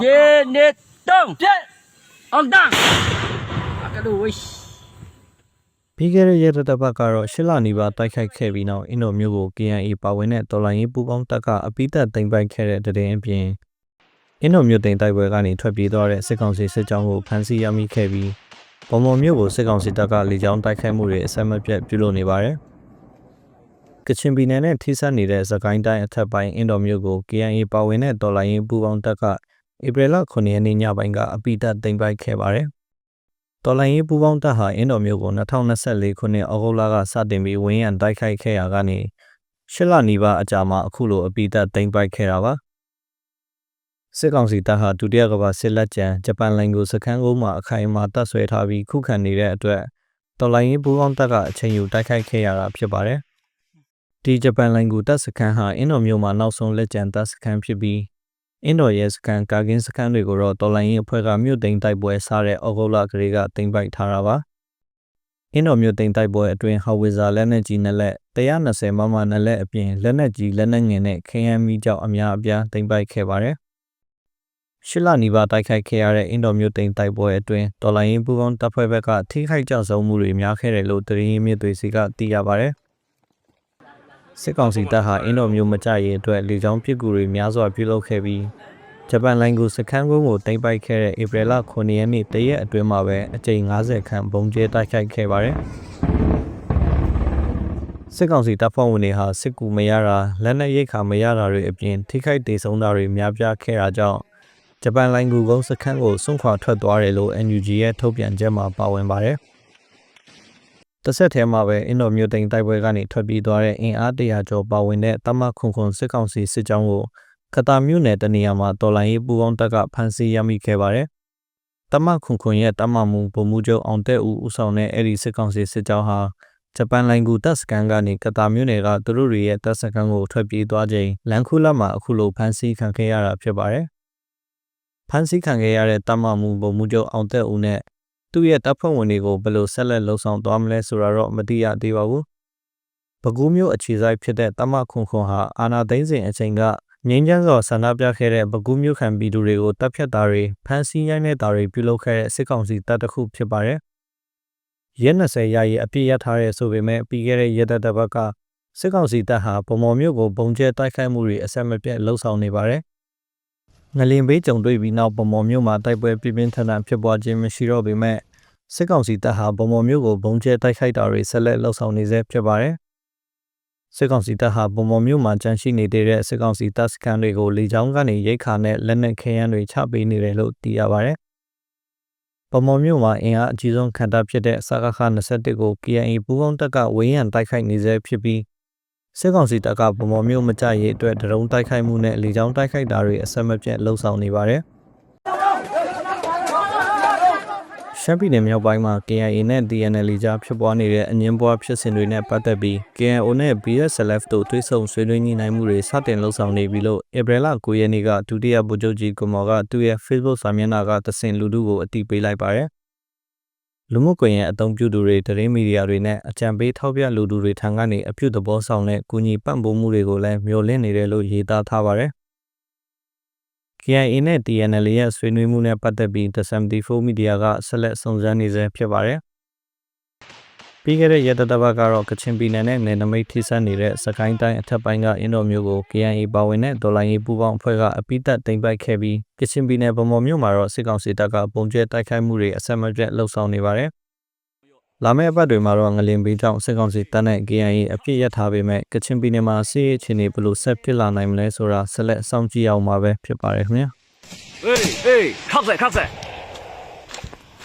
Ye ne tong. Ang dang. Akalo wish. ပြီးခဲ့တဲ့ရက်သတ္တပတ်ကတော့ရှစ်လနီးပါးတိုက်ခိုက်ခဲ့ပြီးနောက်အင်ဒိုမျိုးကို KNA ပါဝင်တဲ့တော်လိုင်းရေးပူးပေါင်းတပ်ကအပိသက်သိမ်းပိုက်ခဲ့တဲ့တဲ့ရင်ပြင်အင်ဒိုမျိုးတင်တိုက်ပွဲကနေထွက်ပြေးသွားတဲ့စစ်ကောင်စီစစ်ကြောင်းကိုဖမ်းဆီးရမိခဲ့ပြီးဗမော်မျိုးကိုစစ်ကောင်စီတပ်ကလေကြောင်းတိုက်ခိုက်မှုတွေအဆက်မပြတ်ပြုလုပ်နေပါတယ်။ကချင်ပြည်နယ်နဲ့ထိစပ်နေတဲ့သခိုင်းတိုင်းအထက်ပိုင်းအင်ဒိုမျိုးကို KNA ပါဝင်တဲ့တော်လိုင်းရေးပူးပေါင်းတပ်က ဧပြီလ9ရက်နေ့ညပိုင်းကအပိသက်သိမ်းပိုက်ခဲ့ပါတယ်။တော်လိုင်းရေးပူးပေါင်းတပ်ဟာအင်းတော်မျိုးကို2024ခုနှစ်ဩဂုတ်လကစတင်ပြီးဝင်းရံတိုက်ခိုက်ခဲ့ရာကနေရှစ်လနီးပါးအကြာမှာအခုလိုအပိသက်သိမ်းပိုက်ခဲ့တာပါစစ်ကောင်စီတပ်ဟာဒုတိယကမ္ဘာစစ်လက်ကျန်ဂျပန်လိုင်ကိုစခန်းကုန်းမှာအခိုင်အမာတပ်ဆွဲထားပြီးခုခံနေတဲ့အတွက်တော်လိုင်းရေးပူးပေါင်းတပ်ကအချိန်ယူတိုက်ခိုက်ခဲ့ရတာဖြစ်ပါတယ်ဒီဂျပန်လိုင်ကိုတပ်စခန်းဟာအင်းတော်မျိုးမှာနောက်ဆုံးလက်ကျန်တပ်စခန်းဖြစ်ပြီး အင်းတော်ရဲစခန်းကာကင်းစခန်းတွေကိုတော့တော်လိုင်းရေးအဖွဲ့ကမြို့သိမ်းတိုက်ပွဲစတဲ့ဩဂုတ်လကလေးကသိမ်းပိုက်ထားတာပါအင်းတော်မြို့သိမ်းတိုက်ပွဲအတွင်းဟော်ဝီဇာလက်နက်ကြီးနှစ်လက်120မမနှစ်လက်အပြင်လက်နက်ကြီးလက်နက်ငယ်နဲ့ခရမ်းမီကြောက်အများအပြားသိမ်းပိုက်ခဲ့ပါတယ်ရှစ်လနီးပါးတိုက်ခိုက်ခဲ့ရတဲ့အင်းတော်မြို့သိမ်းတိုက်ပွဲအတွင်းတော်လိုင်းရေးပူးပေါင်းတပ်ဖွဲ့ဘက်ကထိခိုက်ကြဆုံးမှုတွေများခဲ့တယ်လို့သတင်းရင်းမြစ်တွေစီကသိရပါတယ် စစ်ကောင်စီတပ်ဟာအင်းတော်မျိုးမကြရင်အတွက်လေကြောင်းပစ်ကူတွေများစွာပြုလုပ်ခဲ့ပြီးဂျပန်လိုင်းကိုစခန်းကုန်းကိုတင်ပိုက်ခဲ့တဲ့ဧပြီလ9ရက်နေ့တရက်အတွင်းမှာပဲအကြိမ်90ခန့်ဘုံကျဲတိုက်ခိုက်ခဲ့ပါတယ်စစ်ကောင်စီတပ်ဖွဲ့ဝင်တွေဟာစစ်ကူမရတာလက်နက်ရိတ်ခါမရတာတွေအပြင်ထိခိုက်ဒေဆုံးတာတွေများပြားခဲ့တာကြောင့်ဂျပန်လိုင်းကူကုန်းစခန်းကိုစွန့်ခွာထွက်သွားတယ်လို့ NUG ရဲ့ထုတ်ပြန်ချက်မှာပါဝင်ပါတယ် တစ်ဆက်တည်းမှာပဲအင်ဒိုမျိုးတိန်တိုက်ပွဲကနေထွက်ပြေးသွားတဲ့အင်အားတရာကျော်ပါဝင်တဲ့တမခွန်ခွန်စစ်ကောင်စီစစ်ကြောင်းကိုကတာမြို့နယ်တနေရာမှာတော်လိုင်းရေးပူပေါင်းတပ်ကဖမ်းဆီးရမိခဲ့ပါတယ်။တမခွန်ခွန်ရဲ့တမမှုဗိုလ်မှူးချုပ်အောင်တက်ဦးဦးဆောင်တဲ့အဲ့ဒီစစ်ကောင်စီစစ်ကြောင်းဟာဂျပန်လိုင်းကူတပ်စကန်ကနေကတာမြို့နယ်ကသူတို့တွေရဲ့တပ်စကန်ကိုထွက်ပြေးသွားချိန်လန်ခုလတ်မှာအခုလိုဖမ်းဆီးခံခဲ့ရတာဖြစ်ပါတယ်။ဖမ်းဆီးခံခဲ့ရတဲ့တမမှုဗိုလ်မှူးချုပ်အောင်တက်ဦးနဲ့ သူ့ရဲ့တပ်ဖွဲ့ဝင်တွေကိုဘယ်လိုဆက်လက်လှုပ်ဆောင်သွားမလဲဆိုတာတော့မသိရသေးပါဘူး။ပဲခူးမြို့အခြေစိုက်ဖြစ်တဲ့တမခွန်ခွန်ဟာအာနာသိန်းစဉ်အချိန်ကငင်းချမ်းစွာဆန္ဒပြခဲ့တဲ့ပဲခူးမြို့ခံပြည်သူတွေကိုတပ်ဖြတ်တာတွေဖမ်းဆီးရိုက်နှက်တာတွေပြုလုပ်ခဲ့တဲ့စစ်ကောင်စီတပ်တစ်ခုဖြစ်ပါတယ်။ရက်20ရာရီအပြည့်ရထားတဲ့ဆိုပေမဲ့ပြီးခဲ့တဲ့ရက်သက်တစ်ပတ်ကစစ်ကောင်စီတပ်ဟာပုံမော်မြို့ကိုပုံကျဲတိုက်ခိုက်မှုတွေအဆက်မပြတ်လှုပ်ဆောင်နေပါတယ်။ ငလင်ဘေးကြုံတွေ့ပြီးနောက်ပုံမော်မြို့မှာတိုက်ပွဲပြင်းပြင်းထန်ထန်ဖြစ်ပွားခြင်းမရှိတော့ပေမဲ့စစ်ကောင်စီတပ်ဟာပုံမော်မြို့ကိုပုံကျဲတိုက်ခိုက်တာတွေဆက်လက်လှုပ်ဆောင်နေဆဲဖြစ်ပါတယ်။စစ်ကောင်စီတပ်ဟာပုံမော်မြို့မှာကြန့်ရှိနေတဲ့စစ်ကောင်စီတပ်စခန်းတွေကိုလေကြောင်းကနေရိတ်ခါနဲ့လက်နက်ခဲယမ်းတွေချပေးနေတယ်လို့သိရပါတယ်။ပုံမော်မြို့မှာအင်အားအကြီးဆုံးခံတပ်ဖြစ်တဲ့စကခ21ကို KNA ပူးပေါင်းတပ်ကဝင်းရံတိုက်ခိုက်နေဆဲဖြစ်ပြီး စစ်ကောင်စီတပ်ကပုံမော်မြို့မကြရေးအတွက်ဒရုန်းတိုက်ခိုက်မှုနဲ့လေကြောင်းတိုက်ခိုက်တာတွေအဆက်မပြတ်လှုပ်ဆောင်နေပါတယ်။ရှမ်းပြည်နယ်မြောက်ပိုင်းမှာ KIA နဲ့ DNL ကြားဖြစ်ပွားနေတဲ့အငင်းပွားဖြစ်စဉ်တွေနဲ့ပတ်သက်ပြီး KIO နဲ့ BSLF တို့တွဲဆုံဆွေးနွေးညှိနှိုင်းမှုတွေစတင်လှုပ်ဆောင်နေပြီလို့ဧပြီလ9ရက်နေ့ကဒုတိယဗိုလ်ချုပ်ကြီးကွန်မော်ကသူ့ရဲ့ Facebook စာမျက်နှာကသစင်လူထုကိုအတည်ပြုလိုက်ပါတယ်။ လူမှုကွန်ရက်အသုံးပြုသူတွေသတင်းမီဒီယာတွေနဲ့အကြံပေးထောက်ပြလူထုတွေထံကနေအပြုသဘောဆောင်တဲ့ကူညီပံ့ပိုးမှုတွေကိုလည်းမျှော်လင့်နေတယ်လို့ရေးသားထားပါတယ်။ KIA နဲ့ TNL ရဲ့ဆွေးနွေးမှုနဲ့ပတ်သက်ပြီး The 74 Media ကဆက်လက်စုံစမ်းနေဆဲဖြစ်ပါတယ်။ ပြီးခဲ့တဲ့ရက်သတ္တပတ်ကတော့ကချင်ပြည်နယ်နဲ့နယ်နိမိတ်ထိစပ်နေတဲ့စကိုင်းတိုင်းအထက်ပိုင်းကအင်းတော်မြို့ကို KNA ပါဝင်တဲ့ဒေါ်လာရေးပူးပေါင်းအဖွဲ့ကအပိသက်တင်ပိုက်ခဲ့ပြီးကချင်ပြည်နယ်ဗမော်မြို့မှာတော့စစ်ကောင်စီတပ်ကပုံကျဲတိုက်ခိုက်မှုတွေအဆက်မပြတ်လှုပ်ဆောင်နေပါတယ်။လာမယ့်အပတ်တွေမှာတော့ငလင်ဘေးကြောင့်စစ်ကောင်စီတပ်နဲ့ KNA အပြစ်ရထားပေမဲ့ကချင်ပြည်နယ်မှာစစ်ရေးအခြေအနေဘယ်လိုဆက်ဖြစ်လာနိုင်မလဲဆိုတာဆက်လက်စောင့်ကြည့်အောင်ပါပဲဖြစ်ပါတယ်ခင်ဗျာ။ဟေးဟေးခောက်ဆက်ခောက်ဆက်